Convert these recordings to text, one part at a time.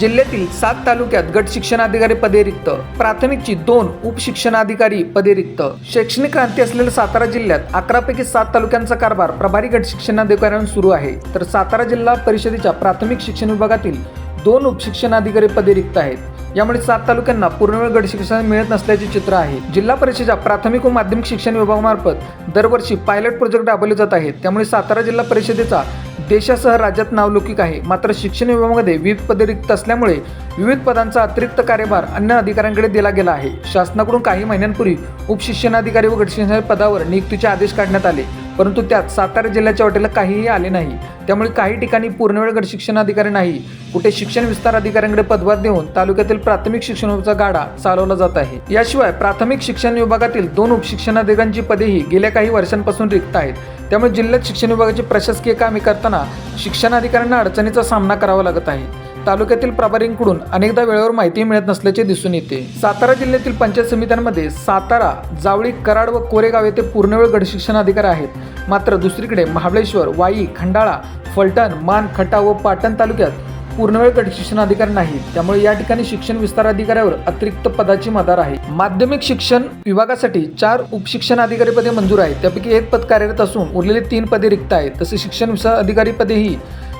जिल्ह्यातील सात तालुक्यात गट शिक्षणाधिकारी पदे रिक्त प्राथमिकची दोन उपशिक्षणाधिकारी पदे रिक्त शैक्षणिक क्रांती असलेल्या सातारा जिल्ह्यात अकरापैकी सात तालुक्यांचा कारभार प्रभारी गट शिक्षणाधिकाऱ्यांना सुरू आहे. तर सातारा जिल्हा परिषदेच्या प्राथमिक शिक्षण विभागातील दोन उपशिक्षणाधिकारी पदे रिक्त आहेत. यामुळे सात तालुक्यांना पूर्णवेळ गट शिक्षण मिळत नसल्याचे चित्र आहे. जिल्हा परिषदेच्या प्राथमिक व माध्यमिक शिक्षण विभागामार्फत दरवर्षी पायलट प्रोजेक्ट राबवले जात आहेत. त्यामुळे सातारा जिल्हा परिषदेचा देशासह राज्यात नावलौकिक आहे. मात्र शिक्षण विभागामध्ये विविध पदे रिक्त असल्यामुळे विविध पदांचा अतिरिक्त कार्यभार अन्य अधिकाऱ्यांकडे दिला गेला आहे. शासनाकडून काही महिन्यांपूर्वी उपशिक्षणाधिकारी व गटशिक्षण पदावर नियुक्तीचे आदेश काढण्यात आले. परंतु त्यात सातारा जिल्ह्याच्या वाटेला काहीही आले नाही. त्यामुळे काही ठिकाणी पूर्णवेळ गट शिक्षणाधिकारी नाही. कुठे शिक्षण विस्तार अधिकाऱ्यांकडे पदभार देऊन तालुक्यातील प्राथमिक शिक्षण गाडा चालवला जात आहे. याशिवाय प्राथमिक शिक्षण विभागातील दोन उपशिक्षणाधिकाऱ्यांची पदेही गेल्या काही वर्षांपासून रिक्त आहेत. त्यामुळे जिल्ह्यात शिक्षण विभागाची प्रशासकीय कामे करताना शिक्षणाधिकाऱ्यांना अडचणीचा सामना करावा लागत आहे. तालुक्यातील प्रभारींकडून अनेकदा वेळेवर माहिती मिळत नसल्याचे दिसून येते. सातारा जिल्ह्यातील पंचायत समित्यांमध्ये सातारा जावळी कराड व कोरेगाव येथे पूर्णवेळ गटशिक्षण अधिकारी आहेत. मात्र दुसरीकडे महाबळेश्वर वाई खंडाळा फलटण मान खटा व पाटण तालुक्यात पूर्णवेळ गटशिक्षण अधिकारी नाही त्यामुळे या ठिकाणी शिक्षण विस्तार अधिकाऱ्यावर अतिरिक्त पदाची मदार आहे. माध्यमिक शिक्षण विभागासाठी चार उपशिक्षण अधिकारी पदे मंजूर आहेत. त्यापैकी एक पद कार्यरत असून उरलेले तीन पदे रिक्त आहेत. तसे शिक्षण विस्तार अधिकारी पदेही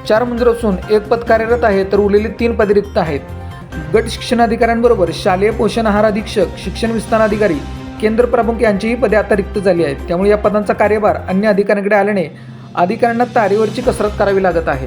चार मंजूर असून एक पद कार्यरत आहे तर उरलेली तीन पदे रिक्त आहेत. गट शिक्षणाधिकाऱ्यांबरोबर शालेय पोषण आहार अधीक्षक शिक्षण विस्तार अधिकारी केंद्र प्रमुख यांचीही पदे आता रिक्त झाली आहेत. त्यामुळे या पदांचा कार्यभार अन्य अधिकाऱ्यांकडे आल्याने अधिकाऱ्यांना तारेवरची कसरत करावी लागत आहे.